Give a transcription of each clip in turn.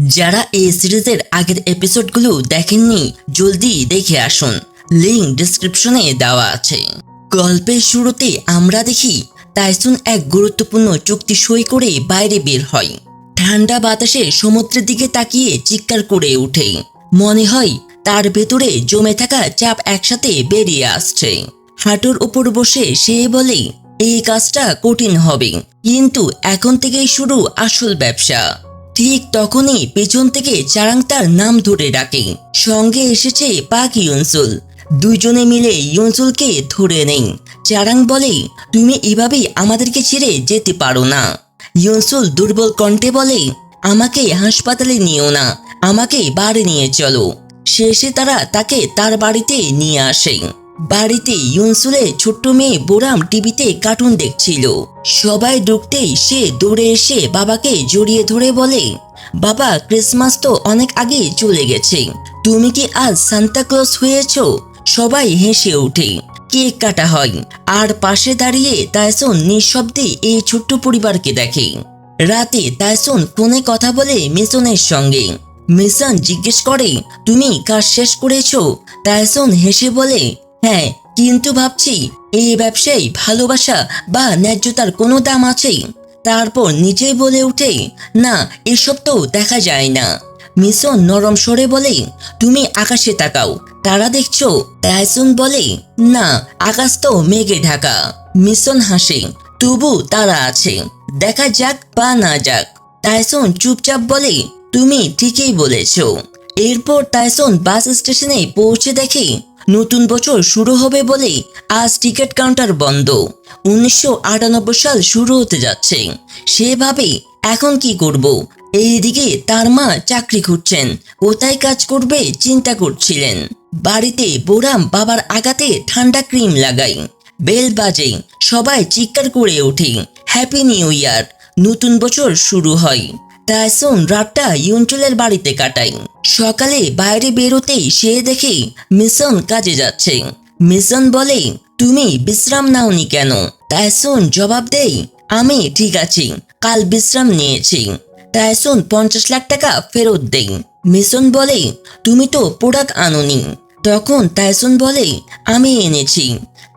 যারা এই সিরিজের আগের এপিসোডগুলো দেখেননি, জলদি দেখে আসুন। লিঙ্ক ডিসক্রিপশনে দেওয়া আছে। গল্পের শুরুতে আমরা দেখি, টাইসন এক গুরুত্বপূর্ণ চুক্তি সই করে বাইরে বের হয়। ঠান্ডা বাতাসে সমুদ্রের দিকে তাকিয়ে চিৎকার করে ওঠে। মনে হয়, তার ভেতরে জমে থাকা চাপ একসাথে বেরিয়ে আসছে। হাঁটুর উপর বসে সে বলে, এই কাজটা কঠিন হবে। কিন্তু এখন থেকেই শুরু আসল ব্যবসা। ঠিক তখনই পেছন থেকে চারাং তার নাম ধরে ডাকে। সঙ্গে এসেছে পাক ইউনসুল। দুইজনে মিলে ইউনসুলকে ধরে নেই। চারাং বলে, তুমি এভাবেই আমাদেরকে ছেড়ে যেতে পারো না। ইউনসুল দুর্বল কণ্ঠে বলে, আমাকে হাসপাতালে নিও না। আমাকে বাড়ি নিয়ে চলো। শেষে তারা তাকে তার বাড়িতে নিয়ে আসে। বাড়িতে ইউনসুলের ছোট্ট মেয়ে বোরাম টিভিতে কার্টুন দেখছিল। সবাই ঢুকতেই সে দৌড়ে এসে বাবাকে জড়িয়ে ধরে বলে, বাবা, ক্রিসমাস তো অনেক আগে চলে গেছে। তুমি কি আজ সান্তাক্লজ হয়েছ? সবাই হেসে ওঠে, কেক কাটা হয়। আর পাশে দাঁড়িয়ে তাইসন নিঃশব্দে এই ছোট্ট পরিবারকে দেখে। রাতে তাইসন ফোনে কথা বলে মিশনের সঙ্গে। মিশন জিজ্ঞেস করে, তুমি কাজ শেষ করেছ? তাইসন হেসে বলে হ্যাঁ কিন্তু ভাবছি এই ব্যবসায় ভালোবাসা বা ন্যায্যতার কোনো দাম আছে তারপর নিজেই বলে ওঠে না, এসব তো দেখা যায় না। মিশন নরম সরে বলে, তুমি আকাশে তাকাও। তারা দেখছ টাইসন বলে, না, আকাশ তো মেঘে ঢাকা। মিশন হাসে, তবু তারা আছে। দেখা যাক বা না যাক। টাইসন চুপচাপ বলে, তুমি ঠিকই বলেছ। এরপর টাইসন বাস স্টেশনে পৌঁছে দেখে, নতুন বছর শুরু হবে বলে আজ টিকিট কাউন্টার বন্ধ। উনিশশো আটানব্বই সাল শুরু হতে যাচ্ছে। সেভাবে এখন কি করব? এইদিকে তার মা চাকরি খুঁজছেন কোথায় কাজ করবে চিন্তা করছিলেন। বাড়িতে বোরাম বাবার আগাতে ঠান্ডা ক্রিম লাগাই। বেল বাজে, সবাই চিৎকার করে ওঠে হ্যাপি নিউ ইয়ার নতুন বছর শুরু হয়। টাইসন রাতটা ইউনচুলের বাড়িতে কাটায় সকালে বাইরে বেরোতেই সে দেখে মিশন কাজে যাচ্ছে। মিশন বলে, তুমি বিশ্রাম নাওনি কেন? টাইসন জবাব দেই আমি ঠিক আছি, কাল বিশ্রাম নিয়েছি। টাইসন পঞ্চাশ লাখ টাকা ফেরত দেই মিশন বলে, তুমি তো প্রোডাক্ট আনোনি। তখন টাইসন বলে, আমি এনেছি।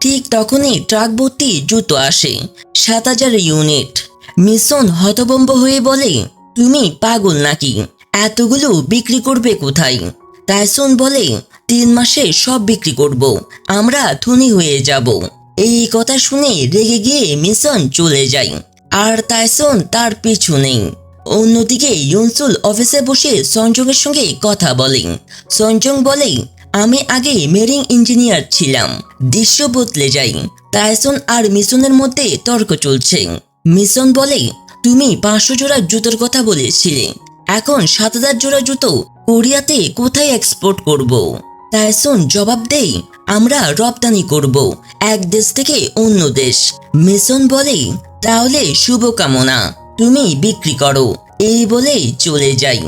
ঠিক তখনই ট্রাক ভর্তি জুতো আসে, সাত হাজার ইউনিট। মিশন হতবম্ব হয়ে বলে তুমি পাগল নাকি? এতগুলো বিক্রি করবে কোথায়? টাইসন বলে, তিন মাসে সব বিক্রি করব, আমরা ধনী হয়ে যাব। এই কথা শুনে রেগে গিয়ে মিশন চলে যায়। আর টাইসন তার পিছু নেই। অন্যদিকে ইউনসুল অফিসে বসে সঞ্জংয়ের সঙ্গে কথা বলে। সঞ্জং বলে, আমি আগে মেরিং ইঞ্জিনিয়ার ছিলাম, দৃশ্য বদলে যাই টাইসন আর মিশনের মধ্যে তর্ক চলছে। মিশন বলে তুমি পাঁচশো জোড়া জুতোর কথা বলেছিলে। এখন সাত হাজার জোড়া জুতো কোরিয়াতে কোথায় এক্সপোর্ট করব। টাইসন জবাব দেই, আমরা রপ্তানি করব এক দেশ থেকে অন্য দেশ। মিশন বলে, তাহলে শুভকামনা, তুমি বিক্রি করো, এই বলেই চলে যাই।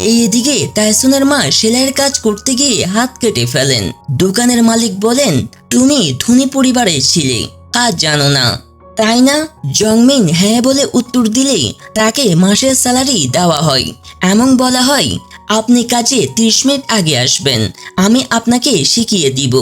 এইদিকে টাইসনের মা সেলাইয়ের কাজ করতে গিয়ে হাত কেটে ফেলেন। দোকানের মালিক বলেন, তুমি ধনী পরিবারে ছিলে কাজ জানো না তাই না? জংমিন হ্যাঁ বলে উত্তর দিলে তাকে মাসের স্যালারি দেওয়া হয়। এমন বলা হয়, আপনি কাজে ত্রিশ মিনিট আগে আসবেন, আমি আপনাকে শিখিয়ে দিব।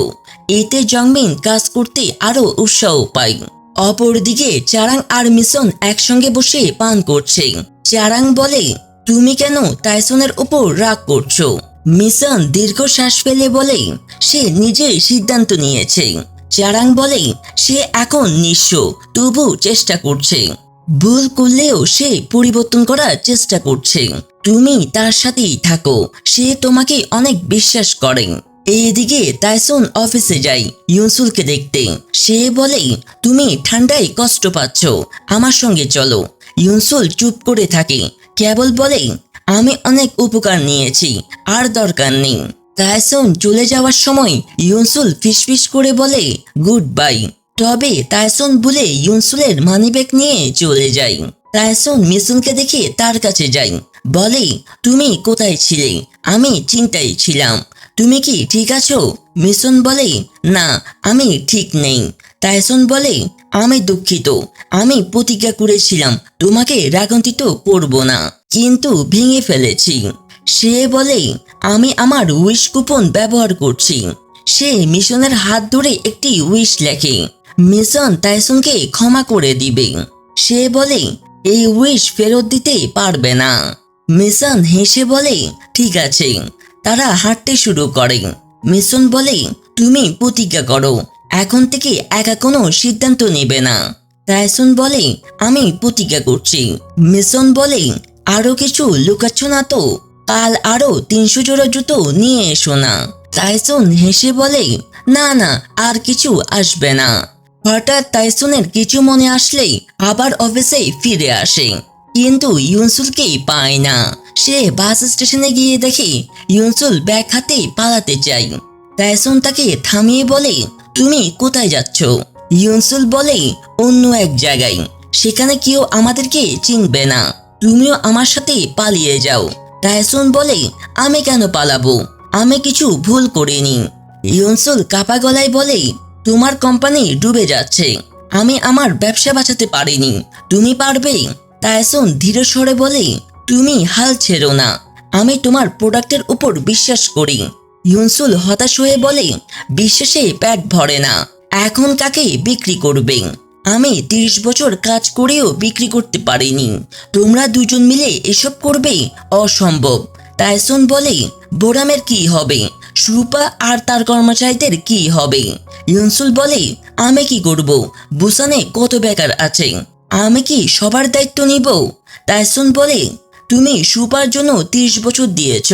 এতে জংমিন কাজ করতে আরও উৎসাহ পায়। অপরদিকে চারাং আর মিশন একসঙ্গে বসে পান করছে। চারাং বলে, তুমি কেন টাইসনের উপর রাগ করছ? মিশন দীর্ঘশ্বাস ফেলে বলে, সে নিজেই সিদ্ধান্ত নিয়েছে। চারাং বলে, সে এখন নিঃস্ব। তবু চেষ্টা করছে। ভুল করলেও সে পরিবর্তন করার চেষ্টা করছে। তুমি তার সাথেই থাকো। সে তোমাকে অনেক বিশ্বাস করে। এইদিকে টাইসন অফিসে যাই ইউনসুলকে দেখতে। সে বলে, তুমি ঠান্ডায় কষ্ট পাচ্ছ। আমার সঙ্গে চলো। ইউনসুল চুপ করে থাকে। কেবল বলে, আমি অনেক উপকার নিয়েছি। আর দরকার নেই। টাইসন চলে যাওয়ার সময় ইউনসুল ফিসফিস করে বলে গুড বাই তবে টাইসন বলে ইউনসুলের মানিব্যাগ নিয়ে চলে যায় টাইসন মিশনকে দেখে তার কাছে যাই। বলে, তুমি কোথায় ছিলে? আমি চিন্তায় ছিলাম। তুমি কি ঠিক আছো? মিশন বলে, না, আমি ঠিক নেই। টাইসন বলে, আমি দুঃখিত। আমি প্রতিজ্ঞা করেছিলাম। তোমাকে রাগান্বিত করব না। কিন্তু ভেঙে ফেলেছি। সে বলে, আমি আমার উইশ কুপন ব্যবহার করছি। সে মিশনের হাত ধরে একটি উইশ লেখে। মিশন টাইসনকে ক্ষমা করে দিবে। সে বলে, এই উইশ ফেরত দিতে পারবে না। মিশন হেসে বলে, ঠিক আছে। তারা হাঁটতে শুরু করে। মিশন বলে, তুমি প্রতিজ্ঞা করো। এখন থেকে একা কোনো সিদ্ধান্ত নেবে না। টাইসন বলে, আমি প্রতিজ্ঞা করছি। মিশন বলে, আরও কিছু লুকাচ্ছ না তো? কাল আরও তিনশো জোড়া জুতো নিয়ে এসো না। টাইসন হেসে বলে, না না, আর কিছু আসবে না। হঠাৎ টাইসনের কিছু মনে আসলেই আবার অফিসে ফিরে আসে। কিন্তু ইউনসুলকে পায় না। সে বাস স্টেশনে গিয়ে দেখে ইউনসুল ব্যাগ হাতে পালাতে চায় টাইসন তাকে থামিয়ে বলে, তুমি কোথায় যাচ্ছ? ইউনসুল বলে, অন্য এক জায়গায়। সেখানে কেউ আমাদেরকে চিনবে না। তুমিও আমার সাথে পালিয়ে যাও। টাইসন বলে, আমি কেন পালাবো? আমি কিছু ভুল করিনি। ইউনসুল কাপা গলায় বলে, তোমার কোম্পানি ডুবে যাচ্ছে। আমি আমার ব্যবসা বাঁচাতে পারিনি। তুমি পারবে? টাইসন ধীরে স্বরে বলে, তুমি হাল ছেড়ো না। আমি তোমার প্রোডাক্টের উপর বিশ্বাস করি। ইউনসুল হতাশ হয়ে বলে, বিশ্বাসে প্যাট ভরে না। এখন কাকে বিক্রি করবে? আমি তিরিশ বছর কাজ করেও বিক্রি করতে পারিনি। তোমরা দুজন মিলে এসব করবে? অসম্ভব। টাইসন বলে, বোরামের কি হবে? সুরূপা আর তার কর্মচারীদের কি হবে? ইউনসুল বলে, আমি কি করব? বুসানে কত বেকার আছে? আমি কি সবার দায়িত্ব নিব? টাইসন বলে, তুমি সুপার জন্য তিরিশ বছর দিয়েছ।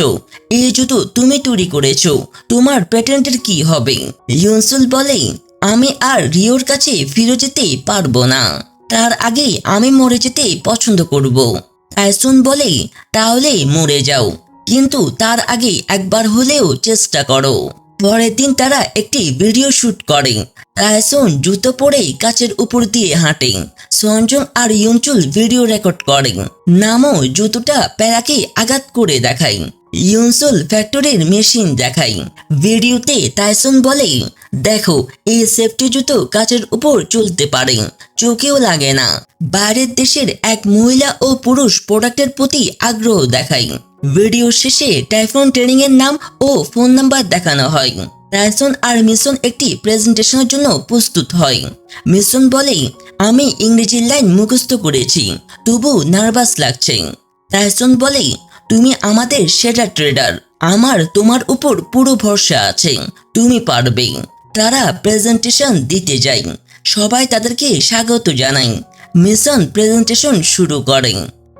এই জুতো তুমি তৈরি করেছ। তোমার প্যাটেন্টের কি হবে? ইউনসুল বলে আমি আর রিওর কাছে ফিরে যেতে পারব না। তার আগে আমি মরে যেতে পছন্দ করব। টাইসন বলে, তাহলে মরে যাও। কিন্তু তার আগে একবার হলেও চেষ্টা করো। পরের দিন তারা একটি ভিডিও শুট করে। টাইসন জুতো পরে কাচের উপর দিয়ে হাঁটে। সঞ্জং আর ইয়ঞ্চুল ভিডিও রেকর্ড করে। নামও জুতোটা প্যারাকে আঘাত করে দেখায়। ইউনসুল ফ্যাক্টরির মেশিন দেখাই। ভিডিওতে টাইসন বলে, দেখো, এই সেফটি জুতো কাচের উপর চলতে পারে, চোখেও লাগে না। বাইরের দেশের এক মহিলা ও পুরুষ প্রোডাক্টের প্রতি আগ্রহ দেখায় ভিডিও শেষে টাইফোন ট্রেনিং এর নাম ও ফোন নাম্বার দেখানো হয়। টাইসন আর মিশন একটি প্রেজেন্টেশনের জন্য প্রস্তুত হয়। মিশন বলে, আমি ইংরেজি লাইন মুখস্থ করেছি তবু নার্ভাস লাগছে। টাইসন বলে তুমি আমাদের সেরা ট্রেডার আমার তোমার উপর পুরো ভরসা আছে। তুমি পারবে। তারা প্রেজেন্টেশন দিতে যায়। সবাই তাদেরকে স্বাগত জানায় মিশন প্রেজেন্টেশন শুরু করে।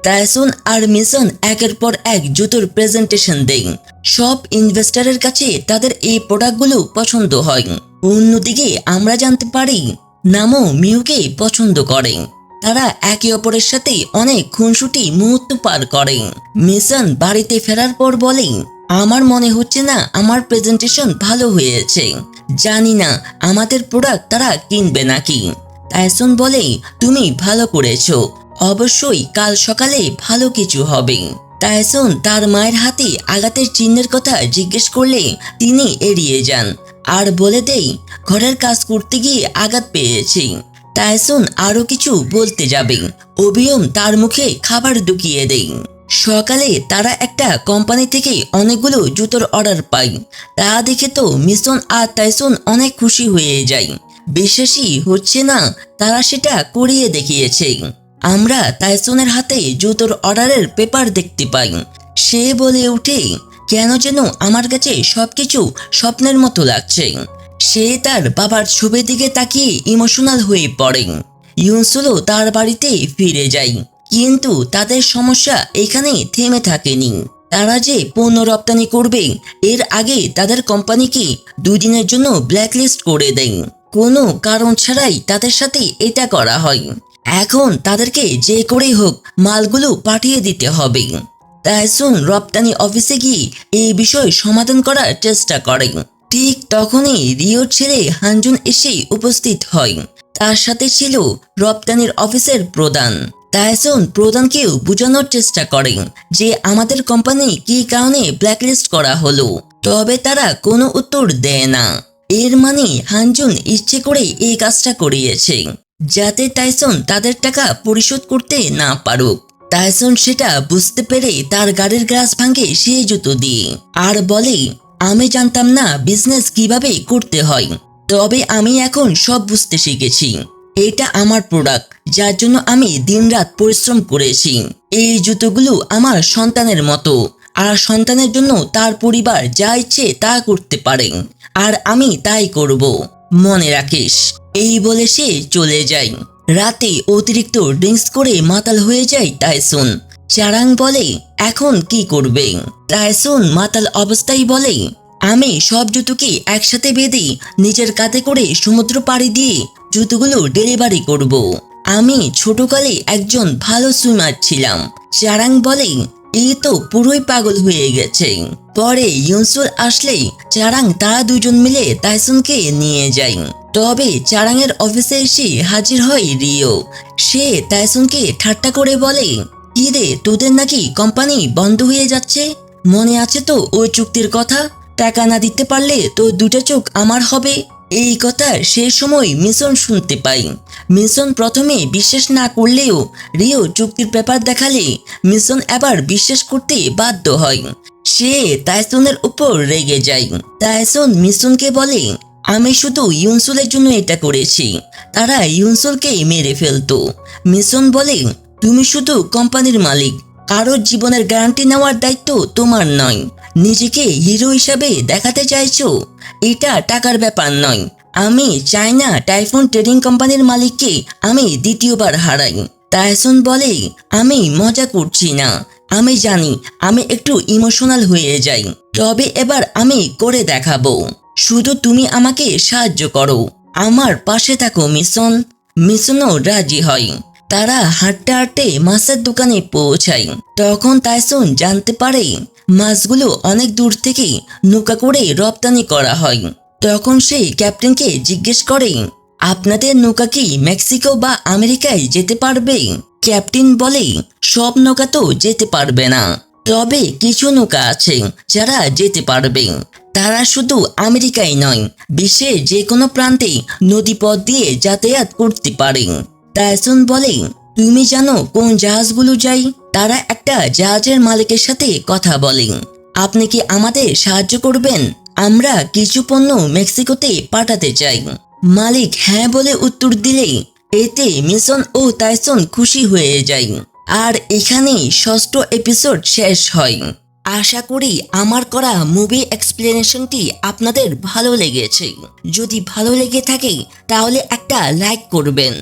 টাইসন আর মিশন একের পর এক জুতোর প্রেজেন্টেশন দেয়। সব ইনভেস্টারের কাছে তাদের এই প্রোডাক্টগুলো পছন্দ হয়। অন্যদিকে আমরা জানতে পারি নামও মিউকে পছন্দ করে। তারা একে অপরের সাথে অনেক খুনসুটি মুহূর্ত পার করে। মিশন বাড়িতে ফেরার পর বলে, আমার মনে হচ্ছে না আমার প্রেজেন্টেশন ভালো হয়েছে। জানি না আমাদের প্রোডাক্ট তারা কিনবে নাকি। টাইসন বলে, তুমি ভালো করেছ। অবশ্যই কাল সকালে ভালো কিছু হবে। টাইসন তার মায়ের হাতে আঘাতের চিহ্নের কথা জিজ্ঞেস করলে তিনি এড়িয়ে যান। আর বলে দেই ঘরের কাজ করতে গিয়ে আঘাত পেয়েছি। টাইসন আরও কিছু বলতে যাবে। অবিয়ম তার মুখে খাবার ঢুকিয়ে দেই সকালে তারা একটা কোম্পানি থেকে অনেকগুলো জুতোর অর্ডার পায়। তা দেখে তো মিশন আর টাইসন অনেক খুশি হয়ে যায়। বিশ্বাসই হচ্ছে না, তারা সেটা করিয়ে দেখিয়েছে। আমরা টাইসনের হাতে জুতোর অর্ডারের পেপার দেখতে পাই। সে বলে ওঠে, কেন যেন আমার কাছে সবকিছু স্বপ্নের মতো লাগছে। সে তার বাবার ছবির দিকে তাকিয়ে ইমোশনাল হয়ে পড়ে। ইউনসুলও তার বাড়িতে ফিরে যায়। কিন্তু তাদের সমস্যা এখানে থেমে থাকেনি। তারা যে পণ্য রপ্তানি করবে, এর আগে তাদের কোম্পানিকে দুদিনের জন্য ব্ল্যাকলিস্ট করে দেয়। কোনো কারণ ছাড়াই তাদের সাথে এটা করা হয়। এখন তাদেরকে যে করেই হোক, মালগুলো পাঠিয়ে দিতে হবে। টাইসন রপ্তানি অফিসে গিয়ে এই বিষয় সমাধান করার চেষ্টা করে। ঠিক তখনই রিওর ছেলে হানজুন এসে উপস্থিত হয়। তার সাথে ছিল রপ্তানির অফিসের প্রধান। টাইসন প্রধানকেও বোঝানোর চেষ্টা করে যে আমাদের কোম্পানি কী কারণে ব্ল্যাকলিস্ট করা হলো। তবে তারা কোনো উত্তর দেয় না। এর মানে হানজুন ইচ্ছে করে এই কাজটা করিয়েছে, যাতে টাইসন তাদের টাকা পরিশোধ করতে না পারুক। টাইসন সেটা বুঝতে পেরে তার গাড়ির গ্লাস ভাঙে সে জুতো দিয়ে, আর বলে আমি জানতাম না বিজনেস কীভাবে করতে হয়। তবে আমি এখন সব বুঝতে শিখেছি। এটা আমার প্রোডাক্ট যার জন্য আমি দিনরাত পরিশ্রম করেছি। এই জুতোগুলো আমার সন্তানের মতো। আর সন্তানের জন্য তার পরিবার যা ইচ্ছে তা করতে পারে। আর আমি তাই করব। মনে রাখিস, এই বলে সে চলে যায়। রাতে অতিরিক্ত ড্রিঙ্কস করে মাতাল হয়ে যায় টাইসুন চারাং বলে, এখন কি করবে? টাইসুন মাতাল অবস্থায় বলে, আমি সব জুতোকে একসাথে বেঁধে নিজের কাঁধে করে সমুদ্র পাড়ি দিয়ে জুতোগুলো ডেলিভারি করব। আমি ছোটকালে একজন ভালো সুইমার ছিলাম। চারাং বলে, এই তো পুরোই পাগল হয়ে গেছে। পরে ইউনসুল আসলে চারাং তারা দুজন মিলে তাইসুনকে নিয়ে যায়। তবে চারাংয়ের অফিসে এসে হাজির হয় রিও। সে তাইসুনকে ঠাট্টা করে বলে কি রে তোদের নাকি কোম্পানি বন্ধ হয়ে যাচ্ছে? মনে আছে তো ওই চুক্তির কথা? টাকা না দিতে পারলে তো দুটো চোখ আমার হবে। এই কথা সে সময় মিশন শুনতে পাই। মিশন প্রথমে বিশ্বাস না করলেও রিও চুক্তির পেপার দেখালে মিশন আবার বিশ্বাস করতে বাধ্য হয়। সে তাইসনের উপর রেগে যায়। তাইসন মিশনকে বলে, আমি শুধু ইউনসুলের জন্য এটা করেছি। তারা ইউনসুলকে মেরে ফেলতো। মিশন বলে তুমি শুধু কোম্পানির মালিক। কারোর জীবনের গ্যারান্টি নেওয়ার দায়িত্ব তোমার নয়। নিজেকে হিরো হিসাবে দেখাতে চাইছো, এটা টাকার ব্যাপার নয়। আমি চাই না টাইফুন ট্রেডিং কোম্পানির মালিককে আমি দ্বিতীয়বার হারাই। টাইসন বলে, আমি মজা করছি না। আমি জানি, আমি একটু ইমোশনাল হয়ে যাই। তবে এবার আমি করে দেখাবো। শুধু তুমি আমাকে সাহায্য করো। আমার পাশে থাকো মিশন মিশনও রাজি হয়। তারা হাঁটতে হাঁটতে মাছের দোকানে পৌঁছায়। তখন তাইসন জানতে পারে, মাছগুলো অনেক দূর থেকে নৌকা করে রপ্তানি করা হয়। তখন সে ক্যাপ্টেনকে জিজ্ঞেস করে, আপনাদের নৌকা কি মেক্সিকো বা আমেরিকায় যেতে পারবে? ক্যাপ্টেন বলে, সব নৌকা তো যেতে পারবে না। তবে কিছু নৌকা আছে যারা যেতে পারবে। তারা শুধু আমেরিকায় নয়, বিশ্বের যে কোনো প্রান্তে নদীপথ দিয়ে যাতায়াত করতে পারে। টাইসন বলে, তুমি জানো কোন জাহাজগুলো যাই? তারা একটা জাহাজের মালিকের সাথে কথা বলে, আপনি কি আমাদের সাহায্য করবেন? আমরা কিছু পণ্য মেক্সিকোতে পাঠাতে চাই। মালিক হ্যাঁ বলে উত্তর দিলে, এতে মিশন ও টাইসন খুশি হয়ে যায়। আর এখানেই ষষ্ঠ এপিসোড শেষ হয়। আশা করি আমার করা মুভি এক্সপ্লেনেশনটি আপনাদের ভালো লেগেছে। যদি ভালো লেগে থাকে, তাহলে একটা লাইক করবেন।